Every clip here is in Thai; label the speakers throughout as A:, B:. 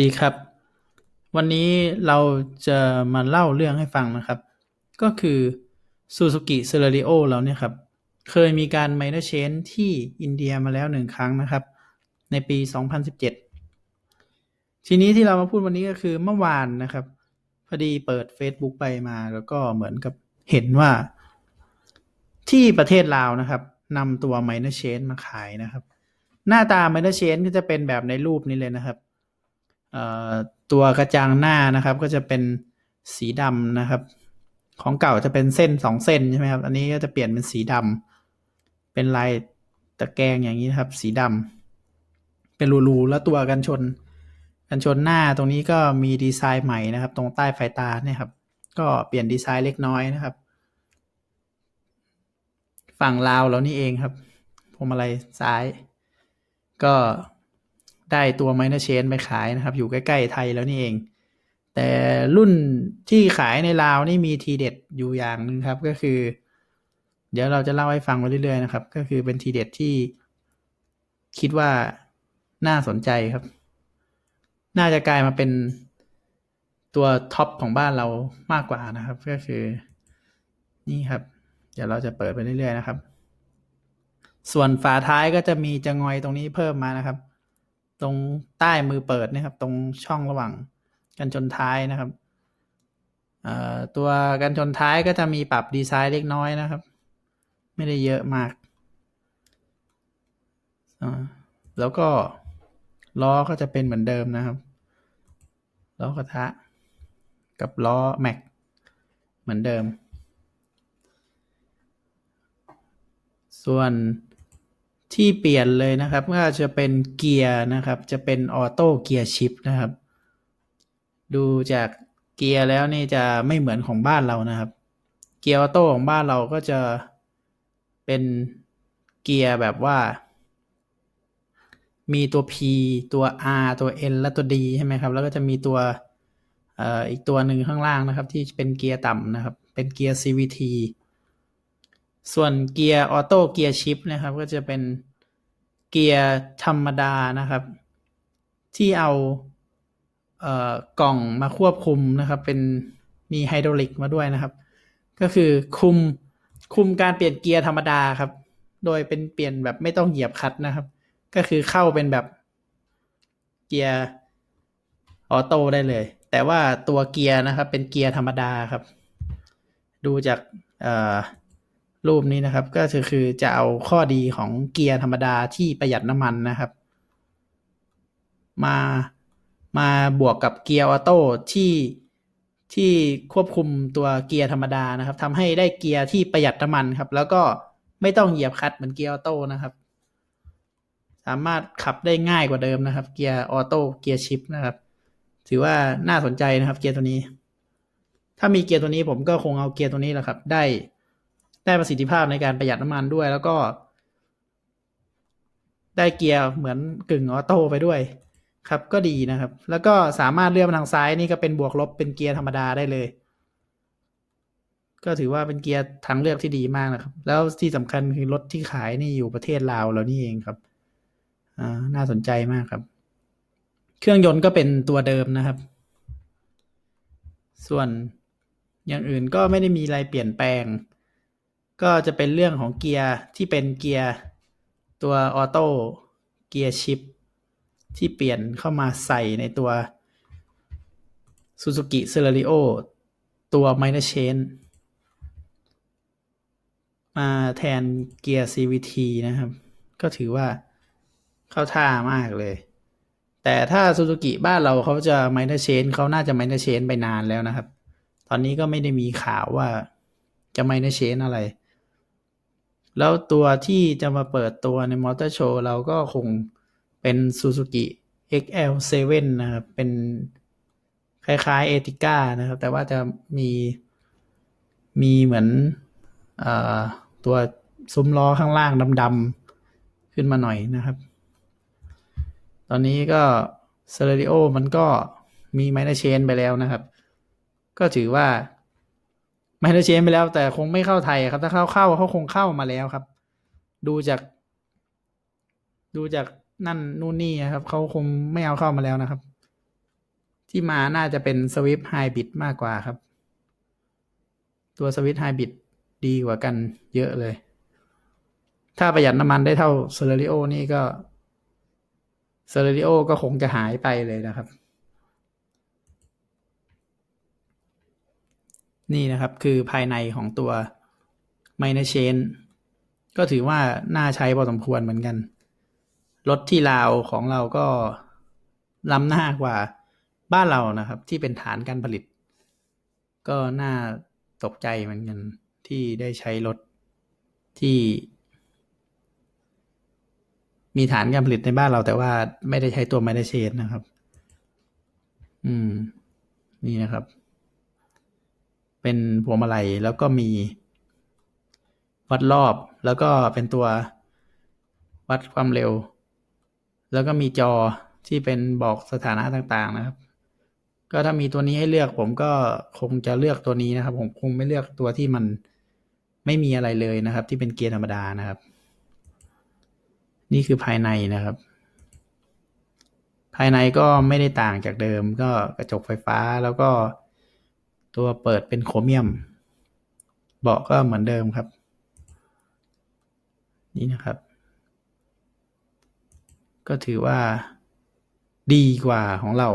A: ดีครับ วันนี้เราจะมาเล่าเรื่องให้ฟังนะครับ ก็คือ Suzuki Celerio เราเนี่ยครับ เคยมีการ minor change ที่อินเดียมาแล้วหนึ่งครั้งนะครับ ในปี 2017 ทีนี้ที่เรามาพูดวันนี้ก็คือเมื่อวานนะครับ พอดีเปิด Facebook ไปมาแล้วก็เหมือนกับเห็นว่า ที่ประเทศลาวนะครับนำตัว minor change มาขายนะครับ หน้าตา minor change ก็จะเป็นแบบในรูปนี้เลยนะครับ ตัวกระจังหน้านะครับ ก็จะเป็นสีดำนะครับ ของเก่าจะเป็นเส้นสองเส้นใช่ไหมครับอันนี้ก็จะเปลี่ยนเป็นสีดำเป็นลายตะแกรงอย่างนี้นครับ สีดำเป็นรูๆแล้วตัวกันชน กันชนหน้าตรงนี้ก็มีดีไซน์ใหม่นะครับ ตรงใต้ไฟตาเนี่ยครับ ก็เปลี่ยนดีไซน์เล็กน้อยนะครับ ฝั่งลาวเรานี่เองครับพวงมาลัยซ้าย ก็ ได้ตัว minor chain ไปขายนะครับ อยู่ใกล้ ๆ ไทยแล้วนี่เอง แต่รุ่นที่ขายในลาวนี่มีทีเด็ดอยู่อย่างหนึ่งครับ ก็คือ เดี๋ยวเราจะเล่าให้ฟังไปเรื่อย ๆ นะครับ ก็คือเป็นทีเด็ดที่คิดว่าน่าสนใจครับ น่าจะกลายมาเป็นตัวท็อปของบ้านเรามากกว่านะครับ ก็คือนี่ครับ เดี๋ยวเราจะเปิดไปเรื่อย ๆ นะครับ ส่วนฝาท้ายก็จะมีจะงอยตรงนี้เพิ่มมานะครับ ตรงใต้มือเปิดนะครับ ตรงช่องระหว่างกันชนท้ายนะครับตัวกันชนท้ายก็จะมีปรับดีไซน์เล็กน้อยนะครับ ไม่ได้เยอะมาก แล้วก็ล้อก็จะเป็นเหมือนเดิมนะครับ ล้อกระทะ กับล้อแม็กเหมือนเดิม ส่วน ที่เปลี่ยนเลยนะครับก็จะเป็นเกียร์นะครับ จะเป็นออโต้เกียร์ชิปนะครับ ดูจากเกียร์แล้วนี่จะไม่เหมือนของบ้านเรานะครับ เกียร์ออโต้ของบ้านเราก็จะเป็นเกียร์แบบว่า มีตัว P ตัว R ตัว N และตัว D ใช่ไหมครับ แล้วก็จะมีตัวอออีกตัวหนึ่งข้างล่างนะครับ ที่เป็นเกียร์ต่ำนะครับ เป็นเกียร์ CVT ส่วนเกียร์ออโต้เกียร์ชิปนะครับ ก็จะเป็นเกียร์ธรรมดานะครับ ที่เอาเอ่อกล่องมาควบคุมนะครับ เป็นมีไฮดรอลิกมาด้วยนะครับ ก็คือคุมคุมการเปลี่ยนเกียร์ธรรมดาครับ โดยเป็นเปลี่ยนแบบไม่ต้องเหยียบคัดนะครับ ก็คือเข้าเป็นแบบเกียร์ออโต้ได้เลย แต่ว่าตัวเกียร์นะครับ เป็นเกียร์ธรรมดาครับ ดูจากเอ่อ รูปนี้นะครับ ก็คือคือจะเอาข้อดีของเกียร์ธรรมดาที่ประหยัดน้ำมันนะครับ มามาบวกกับเกียร์ออโต้ที่ที่ควบคุมตัวเกียร์ธรรมดานะครับทำให้ได้เกียร์ที่ประหยัดน้ำมันครับ แล้วก็ไม่ต้องเหยียบคลัตช์เหมือนเกียร์ออโต้นะครับ สามารถขับได้ง่ายกว่าเดิมนะครับ เกียร์ออโต้เกียร์ชิปนะครับ ถือว่าน่าสนใจนะครับ เกียร์ตัวนี้ ถ้ามีเกียร์ตัวนี้ผมก็คงเอาเกียร์ตัวนี้แหละครับ ได้ ได้ประสิทธิภาพในการประหยัดน้ำมันด้วย แล้วก็ ได้เกียร์เหมือนกึ่งออโต้ไปด้วย ครับก็ดีนะครับ แล้วก็สามารถเลื่อนมาทางซ้ายนี่ก็เป็นบวกลบเป็นเกียร์ธรรมดาได้เลย ก็ถือว่าเป็นเกียร์ทางเลือกที่ดีมากนะครับ แล้วที่สำคัญคือรถที่ขายนี่อยู่ประเทศลาวเรานี่เองครับอ่าน่าสนใจมากครับ เครื่องยนต์ก็เป็นตัวเดิมนะครับ ส่วนอย่างอื่นก็ไม่ได้มีอะไรเปลี่ยนแปลง ก็จะเป็นเรื่องของเกียร์ที่เป็นเกียร์ตัวออโต้เกียร์ชิปที่เปลี่ยนเข้ามาใส่ในตัว Suzuki Celerio ตัว Minor Chain มาแทนเกียร์ CVT นะครับ ก็ถือว่าเข้าท่ามากเลย แต่ถ้า Suzuki บ้านเราเขาจะ Minor Chain เขาน่าจะ Minor Chain ไปนานแล้วนะครับ ตอนนี้ก็ไม่ได้มีข่าวว่าจะ Minor Chain อะไร แล้วตัวที่จะมาเปิดตัวในมอเตอร์โชว์เราก็คงเป็น Suzuki XL7 นะครับ เป็นคล้ายๆเอติก้านะครับ แต่ว่าจะมีมีเหมือนอตัวซุ้มล้อข้างล่างดำๆขึ้นมาหน่อยนะครับ ตอนนี้ก็เซเลริโอมันก็มีไมเนเชนไปแล้วนะครับ ก็ถือว่า ไมเนเชนไปแล้ว แต่คงไม่เข้าไทยครับ ถ้าเข้าเข้าเขาคงเข้ามาแล้วครับ ดูจาก ดูจากนั่นนู่นนี่ครับเขาคงไม่เอาเข้ามาแล้วนะครับ ที่มาน่าจะเป็นสวิฟไฮบิดมากกว่าครับ ตัวสวิฟไฮบิดดีกว่ากันเยอะเลย ถ้าประหยัดน้ำมันได้เท่าเซเลริโอนี่ก็เซเลริโอก็คงจะหายไปเลยนะครับ นี่นะครับคือภายในของตัว m i n o r Chain ก็ถือว่าน่าใช้พอสมควรเหมือนกัน รถที่ลาวของเราก็ล้ำหน้ากว่าบ้านเรานะครับ ที่เป็นฐานการผลิต ก็น่าตกใจเหมือนกันที่ได้ใช้รถที่ มีฐานการผลิตในบ้านเราแต่ว่าไม่ได้ใช้ตัวไมเนเชนนะครับ อืม นี่นะครับ เป็นพวงมาลัยแล้วก็มีวัดรอบแล้วก็เป็นตัววัดความเร็ว แล้วก็มีจอที่เป็นบอกสถานะต่างๆนะครับ ก็ถ้ามีตัวนี้ให้เลือกผมก็คงจะเลือกตัวนี้นะครับ ผมคงไม่เลือกตัวที่มันไม่มีอะไรเลยนะครับ ที่เป็นเกียร์ธรรมดานะครับ นี่คือภายในนะครับ ภายในก็ไม่ได้ต่างจากเดิม ก็กระจกไฟฟ้าแล้วก็ ตัวเปิดเป็นโครเมียม เบาะก็เหมือนเดิมครับ นี่นะครับ ก็ถือว่าดีกว่าของเรา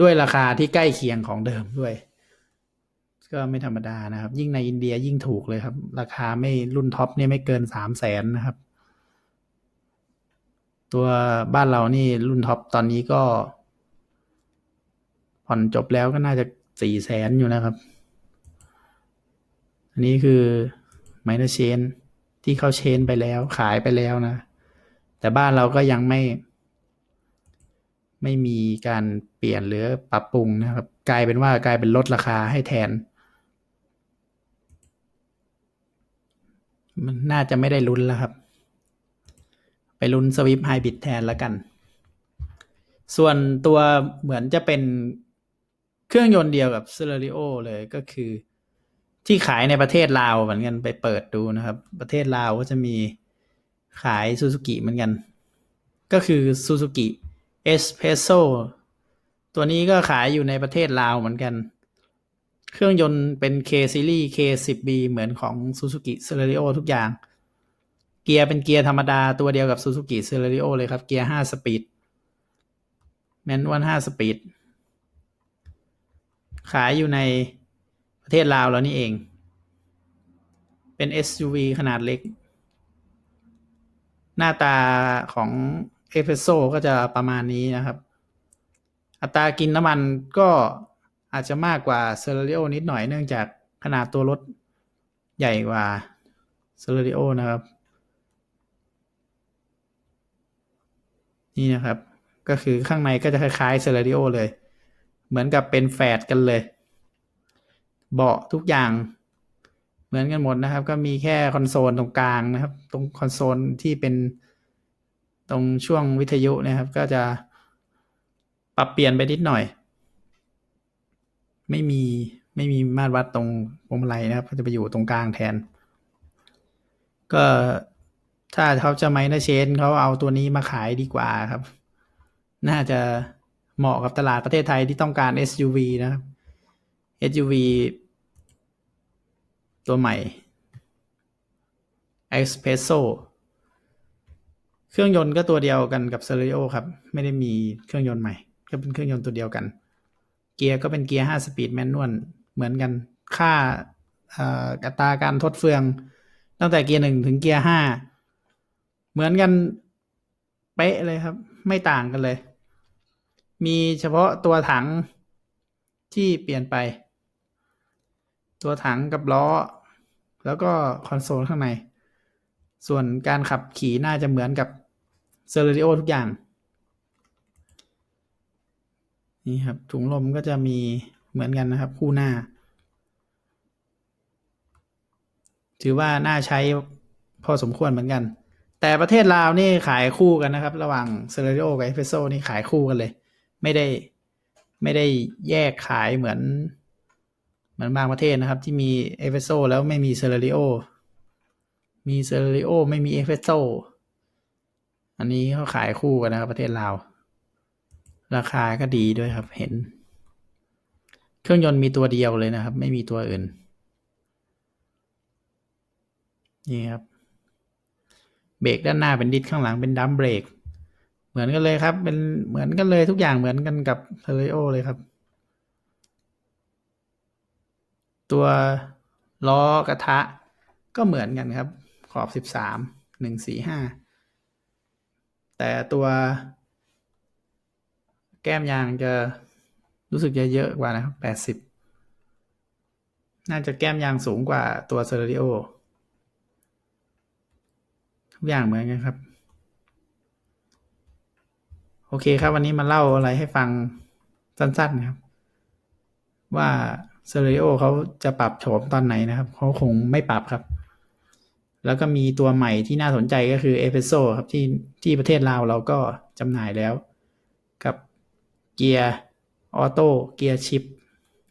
A: ด้วยราคาที่ใกล้เคียงของเดิมด้วย ก็ไม่ธรรมดานะครับ ยิ่งในอินเดียยิ่งถูกเลยครับ ราคาไม่รุ่นท็อปเนี่ยไม่เกินสามแสนนะครับ ตัวบ้านเรานี่รุ่นท็อปตอนนี้ก็ ผ่อนจบแล้วก็น่าจะ สี่แสนอยู่นะครับ อันนี้คือไมเนอร์เชนที่เขาเชนไปแล้วขายไปแล้วนะ แต่บ้านเราก็ยังไม่ ไม่มีการเปลี่ยนหรือปรับปรุงนะครับ กลายเป็นว่ากลายเป็นลดราคาให้แทน มันน่าจะไม่ได้ลุ้นแล้วครับ ไปลุ้นสวิฟไฮบิดแทนแล้วกัน ส่วนตัวเหมือนจะเป็น เครื่องยนต์เดียวกับ c e l e r i o เลยก็คือที่ขายในประเทศลาวเหมือนกันไปเปิดดูนะครับ ประเทศลาวก็จะมีขายซูซูกิเหมือนกัน ก็คือซูซูกิเอสเพรสโซตัวนี้ก็ขายอยู่ในประเทศลาวเหมือนกัน เครื่องยนต์เป็น K Series K10B เหมือนของ Suzuki c e l e r i o ทุกอย่าง เกียร์เป็นเกียร์ธรรมดาตัวเดียวกับ Suzuki c e l e r i o เลยครับ เกียร์ 5 สปีดแมนนวล5สปีด ขายอยู่ในประเทศลาวแล้วนี่เอง เป็น SUV ขนาดเล็ก หน้าตาของเอเพโซก็จะประมาณนี้นะครับ อัตรากินน้ำมันก็อาจจะมากกว่าเซอร์เร o นิดหน่อยเนื่องจากขนาดตัวรถใหญ่กว่าเซอร์เร o นะครับ นี่นะครับ ก็คือข้างในก็จะคล้ายๆเซอร์เร o เลย เหมือนกับเป็นแฝดกันเลย เบาะทุกอย่าง เหมือนกันหมดนะครับ ก็มีแค่คอนโซลตรงกลางนะครับ ตรงคอนโซลที่เป็นตรงช่วงวิทยุนะครับ ก็จะปรับเปลี่ยนไปนิดหน่อย ไม่มีไม่มีมาตรวัดตรงพวงมาลัยนะครับ ก็จะไปอยู่ตรงกลางแทน ก็ถ้าเขาจะไมเนอร์เชนเขาเอาตัวนี้มาขายดีกว่าครับ น่าจะ เหมาะกับตลาดประเทศไทยที่ต้องการ SUV นะครับ SUV ตัวใหม่ Espresso เครื่องยนต์ก็ตัวเดียวกันกับ c e l e r i o ครับ ไม่ได้มีเครื่องยนต์ใหม่ ก็เป็นเครื่องยนต์ตัวเดียวกัน เกียร์ก็เป็นเกียร์5สปีดแมนนวลเหมือนกันค่าอัตราการทดเฟือง ตั้งแต่เกียร์หนึ่งถึงเกียร์ห้าเหมือนกันเป๊ะเลยครับ ไม่ต่างกันเลย มีเฉพาะตัวถังที่เปลี่ยนไป ตัวถังกับล้อ แล้วก็คอนโซลข้างใน ส่วนการขับขี่น่าจะเหมือนกับเซอร์เร o ทุกอย่าง นี่ครับ ถุงลมก็จะมีเหมือนกันนะครับ คู่หน้า ถือว่าน่าใช้พอสมควรเหมือนกัน แต่ประเทศลาวนี่ขายคู่กันนะครับ ระหว่างเซ r ร r โอกับเอฟเฟโซนี่ขายคู่กันเลย ไม่ได้ไม่ได้แยกขายเหมือนเหมือนบางประเทศนะครับ ที่มีเอฟเฟโซแล้วไม่มีเซ r ร r โอมีเซ r ร r โอไม่มีเอฟเฟโซอันนี้เขาขายคู่กันนะครับประเทศลาว ราคาก็ดีด้วยครับเห็น เครื่องยนต์มีตัวเดียวเลยนะครับ ไม่มีตัวอื่น นี่ครับ เบรกด้านหน้าเป็นดิสข้างหลังเป็นดัมเบรก เหมือนกันเลยครับ เป็นเหมือนกันเลยทุกอย่างเหมือนกันกับเทเลโอเลยครับ ตัวล้อกระทะก็เหมือนกันครับ ขอบสิบสามหนึ่งสี่ห้าแต่ตัวแก้มยางจะรู้สึกจะเยอะกว่านะครับแปดสิบน่าจะแก้มยางสูงกว่าตัวเซอร์ริโอทุกอย่างเหมือนกันครับ อเคครับ วันนี้มาเล่าอะไรให้ฟังสั้นๆนะครับ ว่าเซอริโอเขาจะปรับโฉมตอนไหนนะครับเขาคงไม่ปรับครับ แล้วก็มีตัวใหม่ที่น่าสนใจก็คือเอเ e โซครับที่ที่ประเทศลาวเราก็จำหน่ายแล้ว กับเกียร์ออโต้เกียร์ชิป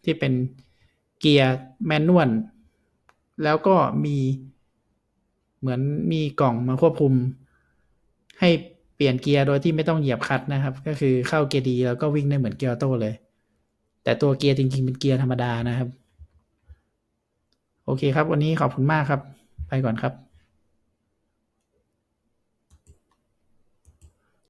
A: ที่เป็นเกียร์แมนนวลแล้วก็มีเหมือนมีกล่องมาควบคุมให้ เปลี่ยนเกียร์โดยที่ไม่ต้องเหยียบคัดนะครับ ก็คือเข้าเกียร์ดีแล้วก็วิ่งได้เหมือนเกียร์ออโต้เลย แต่ตัวเกียร์จริงๆเป็นเกียร์ธรรมดานะครับ โอเคครับ วันนี้ขอบคุณมากครับ ไปก่อนครับ